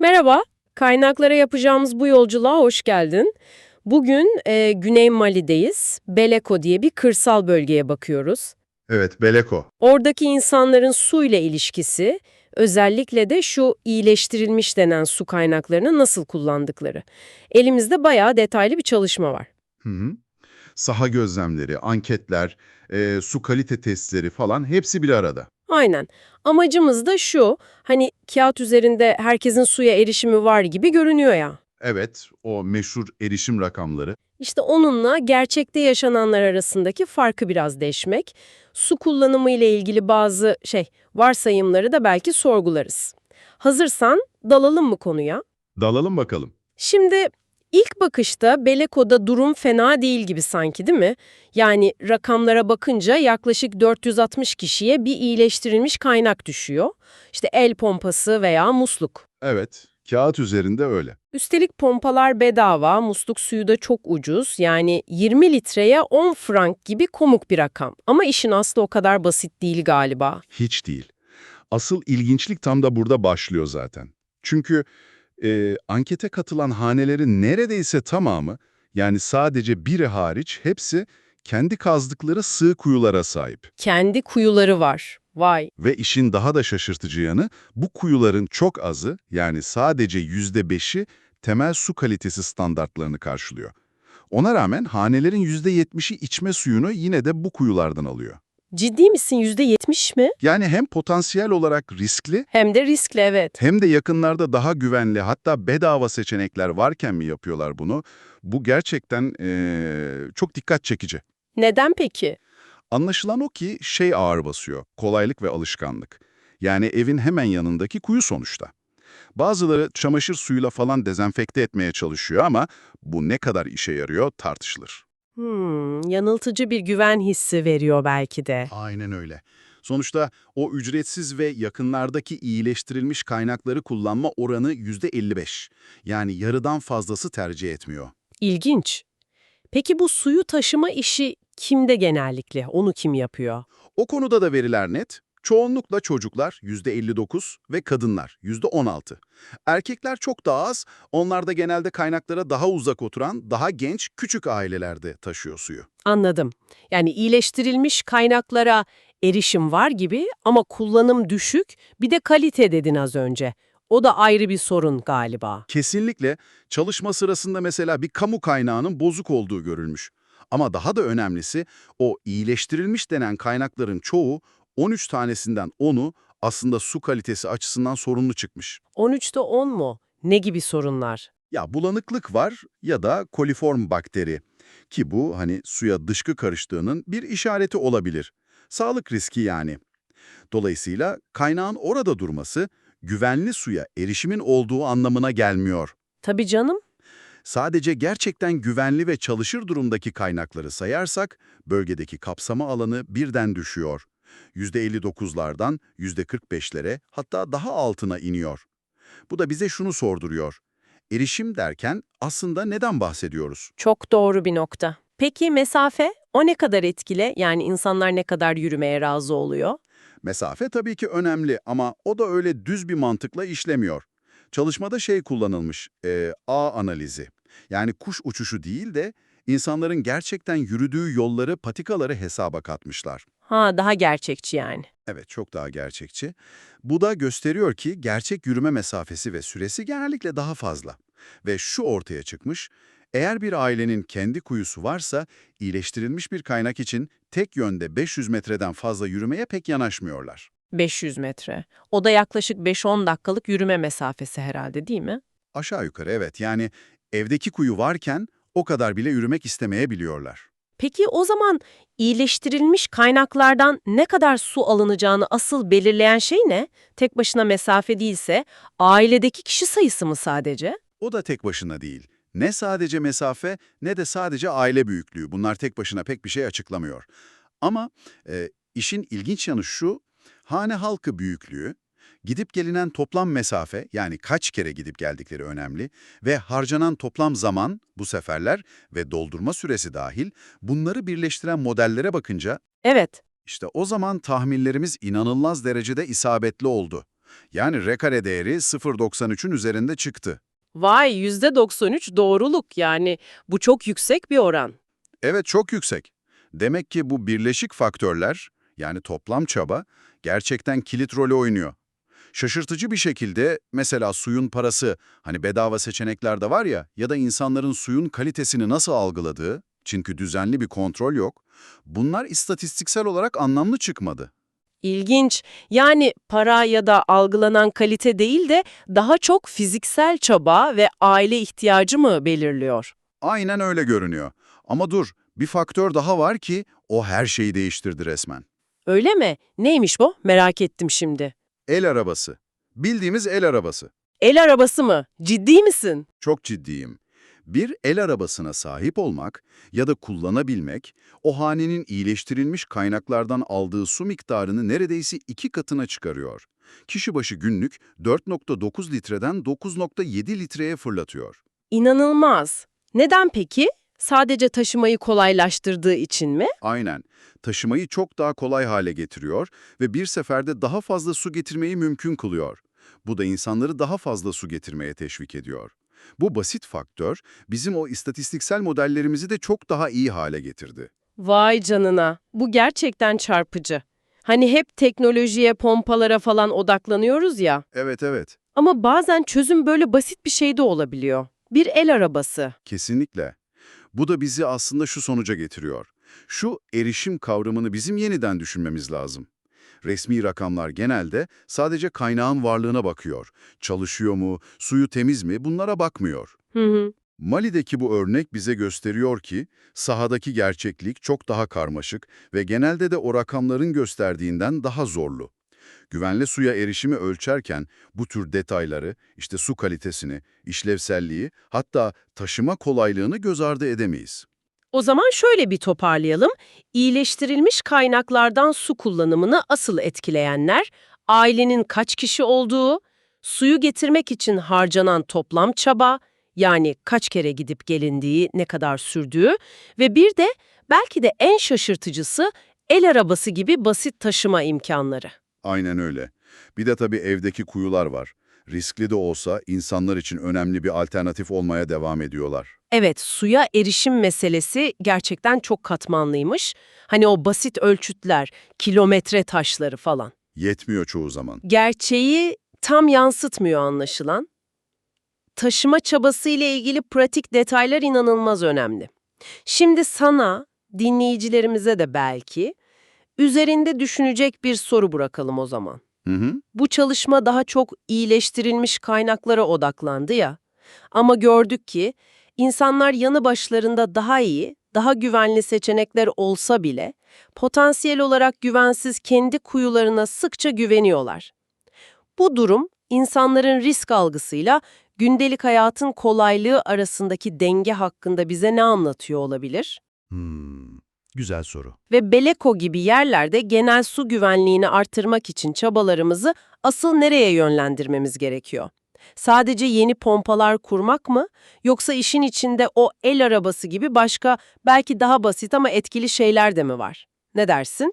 Merhaba, kaynaklara yapacağımız bu yolculuğa hoş geldin. Bugün e, Güney Mali'deyiz. Beleko diye bir kırsal bölgeye bakıyoruz. Evet, Beleko. Oradaki insanların su ile ilişkisi, özellikle de şu iyileştirilmiş denen su kaynaklarını nasıl kullandıkları. Elimizde bayağı detaylı bir çalışma var. Hı hı. Saha gözlemleri, anketler, e, su kalite testleri falan hepsi bir arada. Aynen. Amacımız da şu, hani kağıt üzerinde herkesin suya erişimi var gibi görünüyor ya. Evet, o meşhur erişim rakamları. İşte onunla gerçekte yaşananlar arasındaki farkı biraz deşmek, su kullanımı ile ilgili bazı şey varsayımları da belki sorgularız. Hazırsan dalalım mı konuya? Dalalım bakalım. Şimdi ilk bakışta Beleko'da durum fena değil gibi sanki değil mi? Yani rakamlara bakınca yaklaşık 460 kişiye bir iyileştirilmiş kaynak düşüyor. İşte el pompası veya musluk. Evet, kağıt üzerinde öyle. Üstelik pompalar bedava, musluk suyu da çok ucuz. Yani 20 litreye 10 frank gibi komuk bir rakam. Ama işin aslı o kadar basit değil galiba. Hiç değil. Asıl ilginçlik tam da burada başlıyor zaten. Çünkü e, ankete katılan hanelerin neredeyse tamamı, yani sadece biri hariç hepsi kendi kazdıkları sığ kuyulara sahip. Kendi kuyuları var. Vay. Ve işin daha da şaşırtıcı yanı bu kuyuların çok azı yani sadece %5'i temel su kalitesi standartlarını karşılıyor. Ona rağmen hanelerin %70'i içme suyunu yine de bu kuyulardan alıyor. Ciddi misin %70 mi? Yani hem potansiyel olarak riskli Hem de riskli evet. hem de yakınlarda daha güvenli hatta bedava seçenekler varken mi yapıyorlar bunu? Bu gerçekten eee, çok dikkat çekici. Neden peki? Anlaşılan o ki şey ağır basıyor, kolaylık ve alışkanlık. Yani evin hemen yanındaki kuyu sonuçta. Bazıları çamaşır suyuyla falan dezenfekte etmeye çalışıyor ama bu ne kadar işe yarıyor tartışılır. Hmm, yanıltıcı bir güven hissi veriyor belki de. Aynen öyle. Sonuçta o ücretsiz ve yakınlardaki iyileştirilmiş kaynakları kullanma oranı %55. Yani yarıdan fazlası tercih etmiyor. İlginç. Peki bu suyu taşıma işi kimde genellikle? Onu kim yapıyor? O konuda da veriler net. Çoğunlukla çocuklar %59 ve kadınlar %16. Erkekler çok daha az, onlar da genelde kaynaklara daha uzak oturan, daha genç, küçük ailelerde taşıyor suyu. Anladım. Yani iyileştirilmiş kaynaklara erişim var gibi ama kullanım düşük, bir de kalite dedin az önce. O da ayrı bir sorun galiba. Kesinlikle çalışma sırasında mesela bir kamu kaynağının bozuk olduğu görülmüş. Ama daha da önemlisi o iyileştirilmiş denen kaynakların çoğu 13 tanesinden 10'u aslında su kalitesi açısından sorunlu çıkmış. 13'te 10 mu? Ne gibi sorunlar? Ya bulanıklık var ya da koliform bakteri ki bu hani suya dışkı karıştığının bir işareti olabilir. Sağlık riski yani. Dolayısıyla kaynağın orada durması güvenli suya erişimin olduğu anlamına gelmiyor. Tabii canım. Sadece gerçekten güvenli ve çalışır durumdaki kaynakları sayarsak bölgedeki kapsama alanı birden düşüyor. %59'lardan %45'lere hatta daha altına iniyor. Bu da bize şunu sorduruyor. Erişim derken aslında neden bahsediyoruz? Çok doğru bir nokta. Peki mesafe? O ne kadar etkili? Yani insanlar ne kadar yürümeye razı oluyor? Mesafe tabii ki önemli ama o da öyle düz bir mantıkla işlemiyor. Çalışmada şey kullanılmış, e, ağ analizi. Yani kuş uçuşu değil de insanların gerçekten yürüdüğü yolları, patikaları hesaba katmışlar. Ha daha gerçekçi yani. Evet, çok daha gerçekçi. Bu da gösteriyor ki gerçek yürüme mesafesi ve süresi genellikle daha fazla. Ve şu ortaya çıkmış, eğer bir ailenin kendi kuyusu varsa, iyileştirilmiş bir kaynak için tek yönde 500 metreden fazla yürümeye pek yanaşmıyorlar. 500 metre. O da yaklaşık 5-10 dakikalık yürüme mesafesi herhalde değil mi? Aşağı yukarı evet, yani evdeki kuyu varken o kadar bile yürümek istemeyebiliyorlar. Peki o zaman iyileştirilmiş kaynaklardan ne kadar su alınacağını asıl belirleyen şey ne? Tek başına mesafe değilse ailedeki kişi sayısı mı sadece? O da tek başına değil. Ne sadece mesafe ne de sadece aile büyüklüğü. Bunlar tek başına pek bir şey açıklamıyor. Ama e, işin ilginç yanı şu, hane halkı büyüklüğü, gidip gelinen toplam mesafe yani kaç kere gidip geldikleri önemli ve harcanan toplam zaman bu seferler ve doldurma süresi dahil bunları birleştiren modellere bakınca Evet. işte o zaman tahminlerimiz inanılmaz derecede isabetli oldu. Yani R kare değeri 0.93'ün üzerinde çıktı. Vay %93 doğruluk yani bu çok yüksek bir oran. Evet çok yüksek. Demek ki bu birleşik faktörler, yani toplam çaba, gerçekten kilit rolü oynuyor. Şaşırtıcı bir şekilde mesela suyun parası, hani bedava seçeneklerde var ya ya da insanların suyun kalitesini nasıl algıladığı, çünkü düzenli bir kontrol yok, bunlar istatistiksel olarak anlamlı çıkmadı. İlginç. Yani para ya da algılanan kalite değil de daha çok fiziksel çaba ve aile ihtiyacı mı belirliyor? Aynen öyle görünüyor. Ama dur, bir faktör daha var ki o her şeyi değiştirdi resmen. Öyle mi? Neymiş bu? Merak ettim şimdi. El arabası. Bildiğimiz el arabası. El arabası mı? Ciddi misin? Çok ciddiyim. Bir el arabasına sahip olmak ya da kullanabilmek, o hanenin iyileştirilmiş kaynaklardan aldığı su miktarını neredeyse iki katına çıkarıyor. Kişi başı günlük 4.9 litreden 9.7 litreye fırlatıyor. İnanılmaz. Neden peki? Sadece taşımayı kolaylaştırdığı için mi? Aynen. Taşımayı çok daha kolay hale getiriyor ve bir seferde daha fazla su getirmeyi mümkün kılıyor. Bu da insanları daha fazla su getirmeye teşvik ediyor. Bu basit faktör bizim o istatistiksel modellerimizi de çok daha iyi hale getirdi. Vay canına. Bu gerçekten çarpıcı. Hani hep teknolojiye, pompalara falan odaklanıyoruz ya. Evet evet. Ama bazen çözüm böyle basit bir şey de olabiliyor. Bir el arabası. Kesinlikle. Bu da bizi aslında şu sonuca getiriyor. Şu erişim kavramını bizim yeniden düşünmemiz lazım. Resmi rakamlar genelde sadece kaynağın varlığına bakıyor. Çalışıyor mu, suyu temiz mi bunlara bakmıyor. Hı hı. Mali'deki bu örnek bize gösteriyor ki sahadaki gerçeklik çok daha karmaşık ve genelde de o rakamların gösterdiğinden daha zorlu. Güvenli suya erişimi ölçerken bu tür detayları, işte su kalitesini, işlevselliği, hatta taşıma kolaylığını göz ardı edemeyiz. O zaman şöyle bir toparlayalım. İyileştirilmiş kaynaklardan su kullanımını asıl etkileyenler, ailenin kaç kişi olduğu, suyu getirmek için harcanan toplam çaba, yani kaç kere gidip gelindiği, ne kadar sürdüğü ve bir de belki de en şaşırtıcısı el arabası gibi basit taşıma imkanları. Aynen öyle. Bir de tabii evdeki kuyular var. Riskli de olsa insanlar için önemli bir alternatif olmaya devam ediyorlar. Evet, suya erişim meselesi gerçekten çok katmanlıymış. Hani o basit ölçütler, kilometre taşları falan. Yetmiyor çoğu zaman. Gerçeği tam yansıtmıyor anlaşılan. Taşıma çabası ile ilgili pratik detaylar inanılmaz önemli. Şimdi sana, dinleyicilerimize de belki, üzerinde düşünecek bir soru bırakalım o zaman. Hı hı. Bu çalışma daha çok iyileştirilmiş kaynaklara odaklandı ya. Ama gördük ki insanlar yanı başlarında daha iyi, daha güvenli seçenekler olsa bile potansiyel olarak güvensiz kendi kuyularına sıkça güveniyorlar. Bu durum insanların risk algısıyla gündelik hayatın kolaylığı arasındaki denge hakkında bize ne anlatıyor olabilir? Hmm, güzel soru. Ve Beleko gibi yerlerde genel su güvenliğini artırmak için çabalarımızı asıl nereye yönlendirmemiz gerekiyor? Sadece yeni pompalar kurmak mı? Yoksa işin içinde o el arabası gibi başka belki daha basit ama etkili şeyler de mi var? Ne dersin?